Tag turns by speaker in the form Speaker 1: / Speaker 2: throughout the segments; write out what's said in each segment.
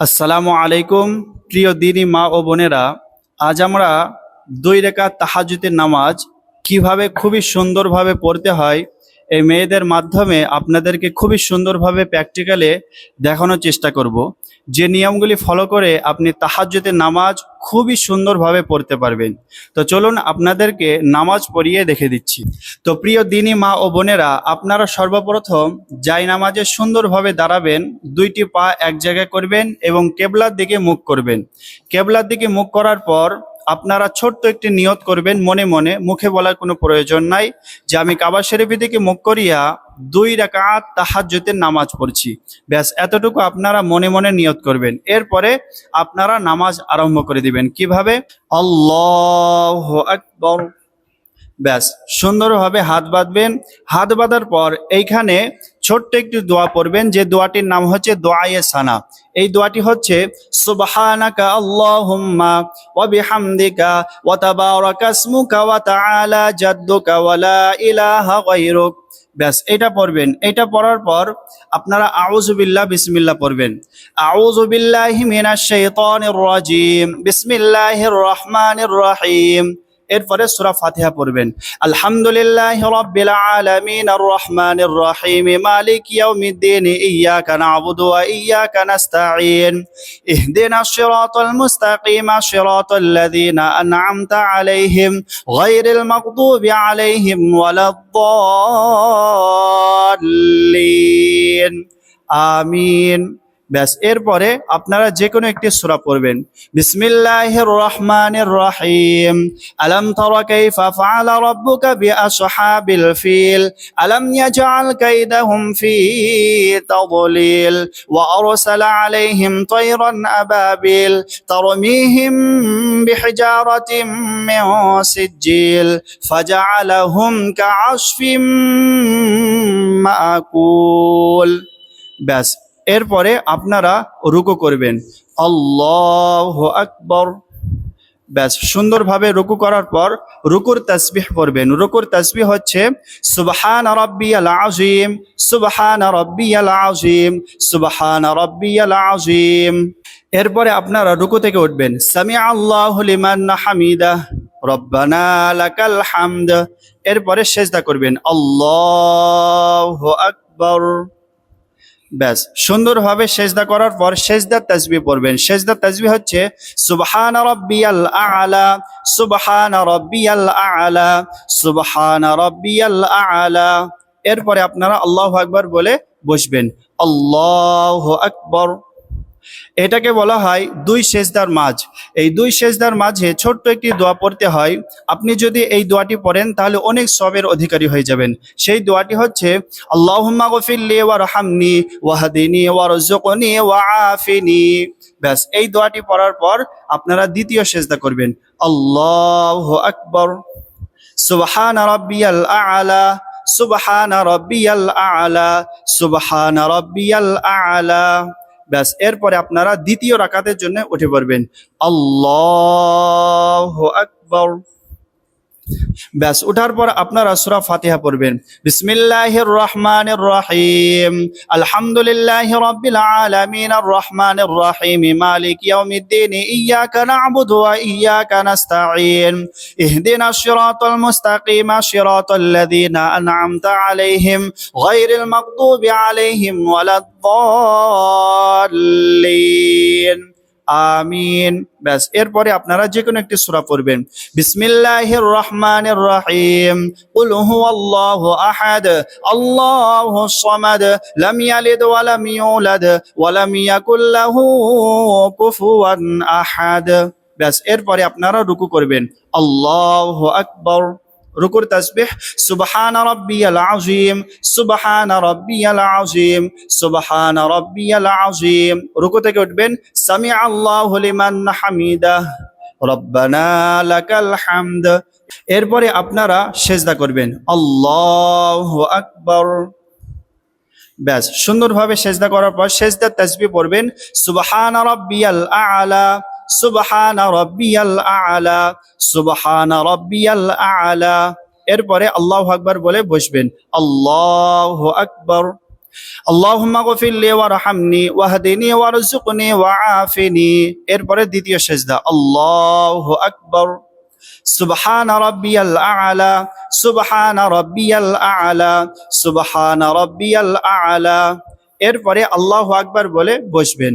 Speaker 1: আসসালামু আলাইকুম, প্রিয় দিনী মা ও বোনেরা। আজ আমরা দুই রেখা তাহাজুতের নামাজ কীভাবে খুবই সুন্দরভাবে পড়তে হয় এই মেয়েদের মাধ্যমে আপনাদেরকে খুবই সুন্দরভাবে প্র্যাকটিক্যালে দেখানোর চেষ্টা করব। যে নিয়মগুলি ফলো করে আপনি তাহাজ্জুদের নামাজ খুবই সুন্দরভাবে পড়তে পারবেন। তো চলুন আপনাদেরকে নামাজ পড়িয়ে দেখে দিচ্ছি। তো প্রিয় দিনী মা ও বোনেরা, আপনারা সর্বপ্রথম যাই নামাজে সুন্দরভাবে দাঁড়াবেন, দুইটি পা এক জায়গায় করবেন এবং কেবলার দিকে মুখ করবেন। কেবলার দিকে মুখ করার পর আপনারা ছোট্ট একটি নিয়ত করবেন মনে মনে, মুখে বলার কোনো প্রয়োজন নাই, যে আমি কাবা শরীফের দিকে মুখ করিয়া দুই রাকাত তাহাজ্জুদের নামাজ পড়ছি। ব্যাস, এতটুকু আপনারা মনে মনে নিয়ত করবেন। এরপরে আপনারা নামাজ আরম্ভ করে দিবেন। কীভাবে? আল্লাহ আকবর। ব্যাস, সুন্দরভাবে হাত বাঁধবেন। হাত বাঁধার পর এইখানে ছোট্ট একটি দোয়া পড়বেন, যে দোয়াটির নাম হচ্ছে দোয়ায়ে সানা। এই দোয়াটি হচ্ছে, সুবহানাকা আল্লাহুম্মা ওয়া বিহামদিকা ওয়া তাবারাকা ইসমুকা ওয়া তাআলা জাদ্দুকা ওয়া লা ইলাহা গায়রুক। ব্যাস, এটা পড়বেন। এটা পড়ার পর আপনারা আউযুবিল্লাহ বিসমিল্লাহ পড়বেন। আউযুবিল্লাহি মিনাশ শাইতানির রাজিম। বিসমিল্লাহির রহমানির রহিম। এরপরে সূরা ফাতিহা পড়বেন। আলহামদুলিল্লাহি রাব্বিল আলামিন আর রহমানির রহিম, মালিক ইয়াউমিদ্দিন, ইয়াকা না'বুদু ওয়া ইয়াকা নাস্তাঈন ইহদিনাশ সিরাতাল মুস্তাকিম, সিরাতাল লাযিনা আন'আমতা আলাইহিম গায়রিল মাগদুবি আলাইহিম ওয়ালাদ-দাল্লিন। আমিন। ব্যাস, এরপরে আপনারা যে কোনো একটি সূরা পড়বেন। বিসমিল্লাহির রহমানির রহিম আলাম তারা কাইফা ফাআলা রাব্বুকা বিআসহাবিল ফিল। আলাম ইয়াজআল কাইদাহুম ফি তাদলিল। ওয়া আরসালা আলাইহিম তায়রান আবাবিল। তারমিহিম বিহিজারাতিন মিন সিজিল ফাজআলাহুম কাআসফিম মাকুল। ব্যাস এরপরে আপনারা রুকু করবেন। আল্লাহ আকবর। ব্যাস, সুন্দরভাবে রুকু করার পর রুকুর তাসবিহ পড়বেন। রুকুর তাসবিহ হচ্ছে, সুবহান রাব্বিয়াল আযীম, সুবহান রাব্বিয়াল আযীম, সুবহান রাব্বিয়াল আযীম। এরপরে আপনারা রুকু থেকে উঠবেন। সামি আল্লাহ লিমান হামিদা রব্বানা লাকাল হামদ। এরপরে সেজদা করবেন। আল্লাহু আকবর। ব্যাস, সুন্দরভাবে সেজদা করার পর সেজদার তাজবি পড়বেন। সেজদার তাজবি হচ্ছে, সুবহান রব্বিয়াল আ'লা, সুবহান রব্বিয়াল আ'লা, সুবহান রব্বিয়াল আ'লা। এরপরে আপনারা আল্লাহ আকবর বলে বসবেন। আল্লাহ আকবার। এটাকে বলা হয় দুই সেজদার মাঝ। এই দুই সেজদার মাঝে ছোট্ট একটি দোয়া পড়তে হয়। আপনি যদি এই দোয়াটি পড়েন, তাহলে অনেক সবের অধিকারী হয়ে যাবেন। সেই দোয়াটি হচ্ছে, আল্লাহুম্মা গফিরলি ওয়ারহামনি ওয়াহদিনি ওয়ারজুকনি ওয়াআফিনি ব্যাস, এই দোয়াটি পড়ার পর আপনারা দ্বিতীয় সেজদা করবেন। আল্লাহু আকবর। সুবহান রাব্বিয়াল আ'লা। সুবহান রাব্বিয়াল আ'লা। সুবহান রাব্বিয়াল আ'লা। ব্যাস এরপরে আপনারা দ্বিতীয় রাকাতের জন্য উঠে পড়বেন। আল্লাহ আকবর। ব্যাস, উঠার পর আপনারা সূরা ফাতিহা পড়বেন। বিসমিল্লাহির রহমানির রহিম। আলহামদুলিল্লাহি রাব্বিল আলামিন আর রহমানির রহিম। মালিক ইয়াউমিদ্দিন। ইয়াকা না'বুদু ওয়া ইয়াকা নাস্তাঈন। ইহদিনাশ সিরাতাল মুস্তাকিম সিরাতাল লাযিনা আন'আমতা আলাইহিম গায়রিল মাগদুবি আলাইহিম ওয়ালাদ-দাল্লিন। আমিন। ব্যাস, এরপরে আপনারা যে কোনো একটি সূরা পড়বেন। বিসমিল্লাহির রহমানির রহিম কুল হুয়াল্লাহু আহাদ। আল্লাহুস সামাদ। লাম ইয়ালিদ ওয়া লাম ইউলাদ। ওয়া লাম ইয়াকুল লাহু কুফুয়ান আহাদ। ব্যাস, এরপরে আপনারা রুকু করবেন। আল্লাহু আকবার। রুকুর তাসবিহ, সুবহান রাব্বিয়াল আযীম, সুবহান রাব্বিয়াল আযীম, সুবহান রাব্বিয়াল আযীম। রুকু থেকে উঠবেন সামি আল্লাহু লিমান হামিদা রব্বানা লাকাল হামদ। এরপরে আপনারা সেজদা করবেন, আল্লাহু আকবার। ব্যাস, সুন্দরভাবে সেজদা করার পর সেজদার তাসবিহ পড়বেন, সুবহান রাব্বিয়াল আ'লা। সুবহান রাব্বিয়াল আ'লা, সুবহান রাব্বিয়াল আ'লা। এরপরে আল্লাহু আকবার বলে বসবেন, আল্লাহু আকবার। আল্লাহুম্মা গফিরলি ওয়ারহামনি ওয়াহদিনি ওয়ারজুকনি ওয়াআফিনি এরপরে দ্বিতীয় সেজদা, আল্লাহু আকবার। সুবহান রাব্বিয়াল আ'লা, সুবহান রাব্বিয়াল আ'লা, সুবহান রাব্বিয়াল আ'লা। এরপরে আল্লাহু আকবার বলে বসবেন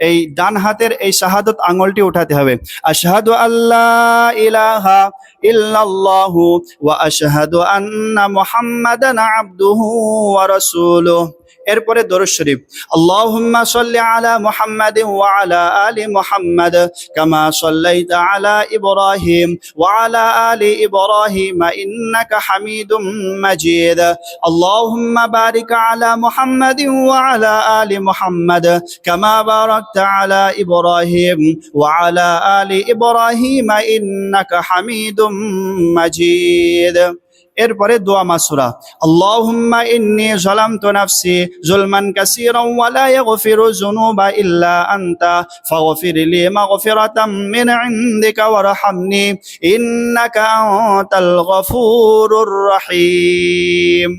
Speaker 1: এই ডান হাতের এই শাহাদত আঙুলটি উঠাতে হবে। আশহাদু আল্লাহ ইলাহা ইল্লাল্লাহু ওয়া আশহাদু আন্না মুহাম্মাদান এরপরে দরুদ শরীফ আলা মুহাম্মাদিন মুহাম্মাদ কামা সাল্লাইতা আলা ইব্রাহিম আলা ইব্রাহিম ইন্নাকা হামিদুম মাজিদ। আল্লাহুম্মা বারিক আলা মুহাম্মাদিন মুহাম্মাদ কামা বারাকতা আলা ইব্রাহিম আলি ইব্রাহিম ইন্নাকা হামিদুম মাজিদ। এরপরে দোয়া মাসুরা। আল্লাহুম্মা ইন্নী যালামতু নাফসি যুলমান কাসীরান ওয়া লা ইয়াগফিরু যুনুবা ইল্লা আনতা ফাগফির লি মাগফিরাতাম মিন ইনদিকা ওয়ারহামনি ইন্নাকা আনতাল গফুরুর রহিম।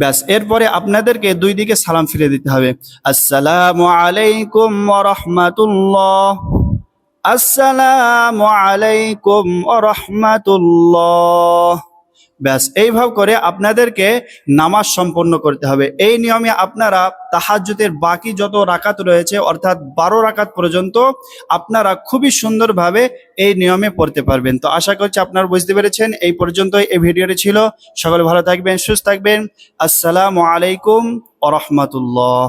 Speaker 1: ব্যাস, এরপরে আপনাদেরকে দুই দিকে সালাম ফিরে দিতে হবে। আসসালামু আলাইকুম ওয়া রাহমাতুল্লাহ। আসসালামু আলাইকুম রাহমাতুল্লাহ। ব্যাস এইভাবে করে আপনাদেরকে নামাজ সম্পন্ন করতে হবে। এই নিয়মে আপনারা তাহাজ্জুদের বাকি যত রাকাত রয়েছে, অর্থাৎ বারো রাকাত পর্যন্ত আপনারা খুবই সুন্দরভাবে এই নিয়মে পড়তে পারবেন। তো আশা করছি আপনারা বুঝতে পেরেছেন, এই পর্যন্ত এই ভিডিওটি ছিল। সকলে ভালো থাকবেন, সুস্থ থাকবেন। আসসালামু আলাইকুম রাহমাতুল্লাহ।